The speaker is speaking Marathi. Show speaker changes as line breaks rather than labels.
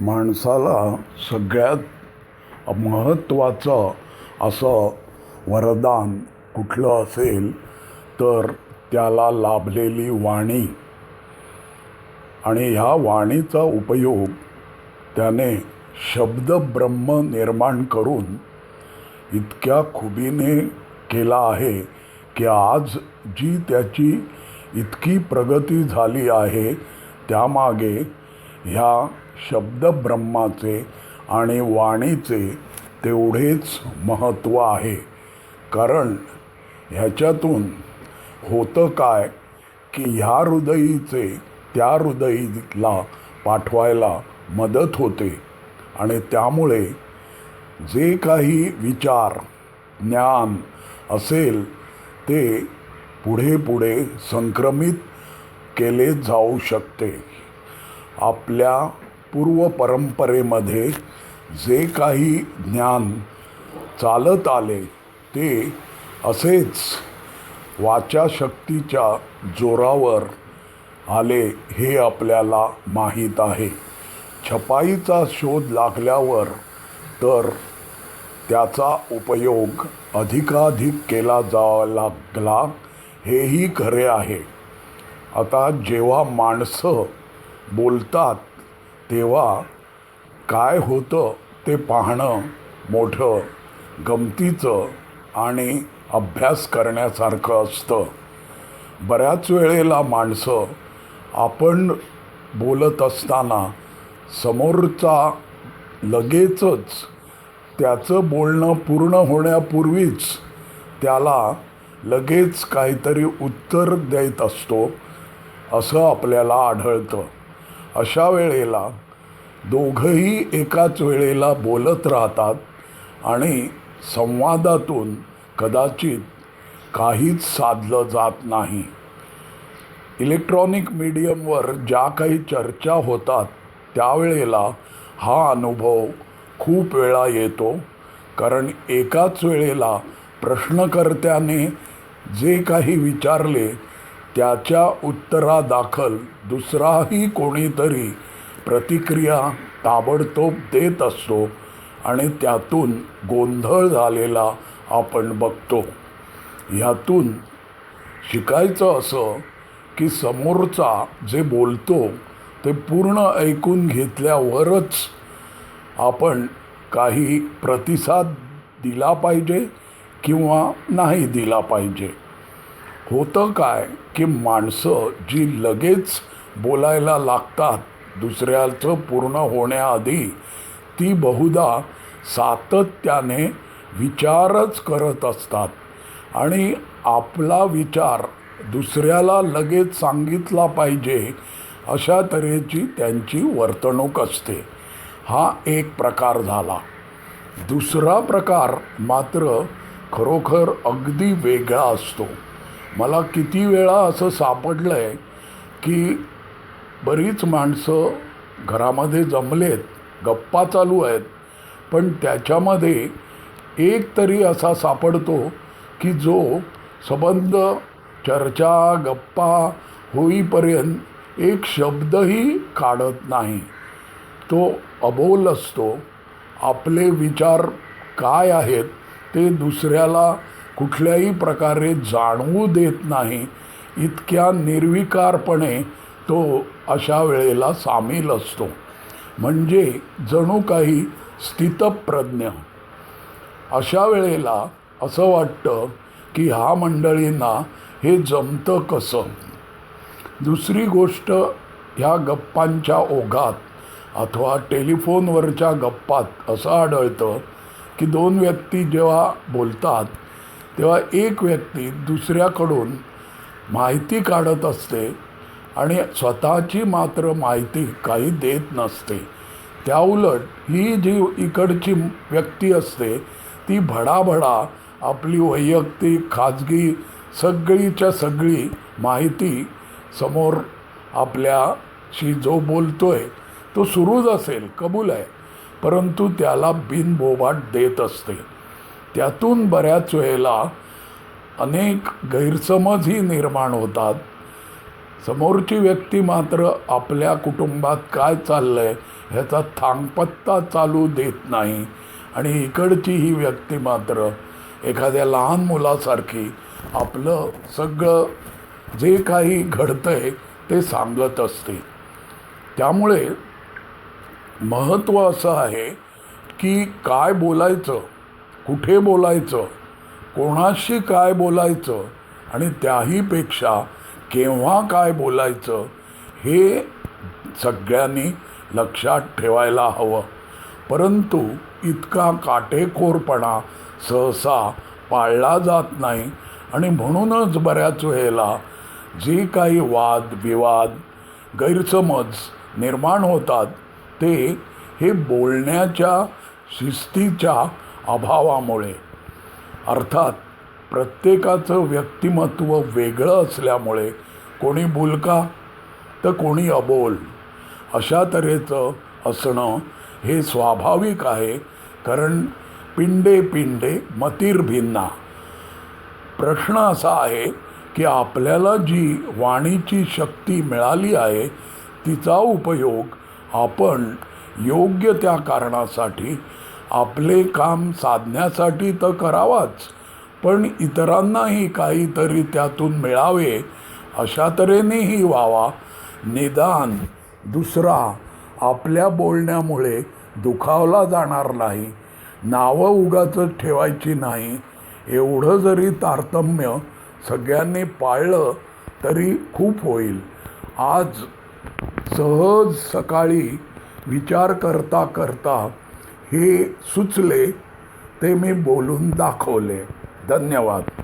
माणसाला सगळ्यात महत्त्वाचं असं वरदान कुठलं असेल तर त्याला लाभलेली वाणी. आणि ह्या वाणीचा उपयोग त्याने शब्दब्रह्म निर्माण करून इतक्या खुबीने केला आहे की आज जी त्याची इतकी प्रगती झाली आहे त्यामागे ह्या शब्दब्रह्माचे आणि वाणीचे तेवढेच महत्त्व आहे. कारण ह्याच्यातून होतं काय की ह्या हृदयीचे त्या हृदयीला पाठवायला मदत होते. आणि त्यामुळे जे काही विचार ज्ञान असेल ते पुढे पुढे संक्रमित केले जाऊ शकते. आपल्या पूर्व परंपरेमध्ये जे काही ज्ञान चालत आले ते असेच वाचाशक्तीच्या जोरावर आले हे आपल्याला माहीत आहे. छपाईचा शोध लागल्यावर तर त्याचा उपयोग अधिकाधिक केला जावा लागला हेही खरे आहे. आता जेव्हा माणसं बोलतात तेव्हा काय होतं ते पाहणं मोठं गमतीचं आणि अभ्यास करण्यासारखं असतं. बऱ्याच वेळेला माणसं आपण बोलत असताना समोरचा लगेचच त्याचं बोलणं पूर्ण होण्यापूर्वीच त्याला लगेच काहीतरी उत्तर देत असतो असं आपल्याला आढळतं. अशा वेळेला दोघंही एकाच वेळेला बोलत राहतात आणि संवादातून कदाचित काहीच साधलं जात नाही. इलेक्ट्रॉनिक मीडियमवर ज्या काही चर्चा होतात त्यावेळेला हा अनुभव खूप वेळा येतो कारण एकाच वेळेला प्रश्नकर्त्याने जे काही विचारले त्याच्या उत्तरादाखल दुसराही कोणीतरी प्रतिक्रिया ताबडतोब देत असतो आणि त्यातून गोंधळ झालेला आपण बघतो. ह्यातून शिकायचं असं की समोरचा जे बोलतो ते पूर्ण ऐकून घेतल्यावरच आपण काही प्रतिसाद दिला पाहिजे किंवा नाही दिला पाहिजे. होतं काय की माणसं जी लगेच बोलायला लागतात दुसऱ्याचं पूर्ण होण्याआधी ती बहुधा सातत्याने विचारच करत असतात. आणि आपला विचार दुसऱ्याला लगेच सांगितला पाहिजे अशा तऱ्हेची त्यांची वर्तणूक असते. हा एक प्रकार झाला. दुसरा प्रकार मात्र खरोखर अगदी वेगळा असतो. मला किती वेळा असं सापडलं आहे की बरीच माणसं घरामध्ये जमलेत गप्पा चालू आहेत पण त्याच्यामध्ये एक तरी असा सापडतो की जो संबंध चर्चा गप्पा होईपर्यंत एक शब्दही काढत नाही. तो अबोल असतो. आपले विचार काय आहेत ते दुसऱ्याला कुठल्याही प्रकारे जाणवू देत नाही इतक्या निर्विकारपणे तो अशा वेळेला सामील असतो. म्हणजे जणू काही स्थितप्रज्ञ. अशा वेळेला असं वाटतं की ह्या मंडळींना हे जमतं कसं? दुसरी गोष्ट ह्या गप्पांच्या ओघात अथवा टेलिफोनवरच्या गप्पात असं आढळतं की दोन व्यक्ती जेव्हा बोलतात तेव्हा एक व्यक्ती दुसऱ्याकडून माहिती काढत असते आणि स्वतःची मात्र माहिती काही देत नसते. त्याउलट ही जी इकडची व्यक्ती असते ती भडाभडा आपली वैयक्तिक खाजगी सगळीच्या सगळी माहिती समोर आपल्याशी जो बोलतो आहे तो सुरूच असेल कबूल आहे. परंतु त्याला बिनबोबाट देत असते. त्यातून बऱ्याच वेळेला अनेक गैरसमजही निर्माण होतात. समोरची व्यक्ती मात्र आपल्या कुटुंबात काय चाललं आहे ह्याचा थांगपत्ता चालू देत नाही. आणि इकडची ही व्यक्ती मात्र एखाद्या लहान मुलासारखी आपलं सगळं जे काही घडतंय ते सांगत असते. त्यामुळे महत्त्व असं आहे की काय बोलायचं कुठे बोलायचं? कोणाशी काय बोलायचं? आणि त्याहीपेक्षा केव्हा काय बोलायचं? हे सगळ्यांनी लक्षात ठेवायला हवं. परंतु इतका काटेकोरपणा सहसा पाळला जात नाही. आणि म्हणूनच बऱ्याच वेळेला जे काही वाद विवाद गैरसमज निर्माण होतात ते हे बोलण्याच्या शिस्तीच्या अभावामुळे. अर्थात प्रत्येकाचं व्यक्तिमत्व वेगळं असल्यामुळे कोणी बोलका तर कोणी अबोल. अशा तऱ्हेचं असणं हे स्वाभाविक आहे कारण पिंडे पिंडे मतीर भिन्ना. प्रश्न असा आहे की आपल्याला जी वाणीची शक्ती मिळाली आहे तिचा उपयोग आपण योग्य त्या कारणासाठी आपले काम साधण्यासाठी तर करावाच पण इतरांनाही काहीतरी त्यातून मिळावे अशा तऱ्हेनेही व्हावा. निदान दुसरा आपल्या बोलण्यामुळे दुखावला जाणार नाही नावं उगाच ठेवायची नाही. एवढं जरी तारतम्य सगळ्यांनी पाळलं तरी खूप होईल. आज सहज सकाळी विचार करता करता हे सुचले ते मी बोलून दाखवले. धन्यवाद.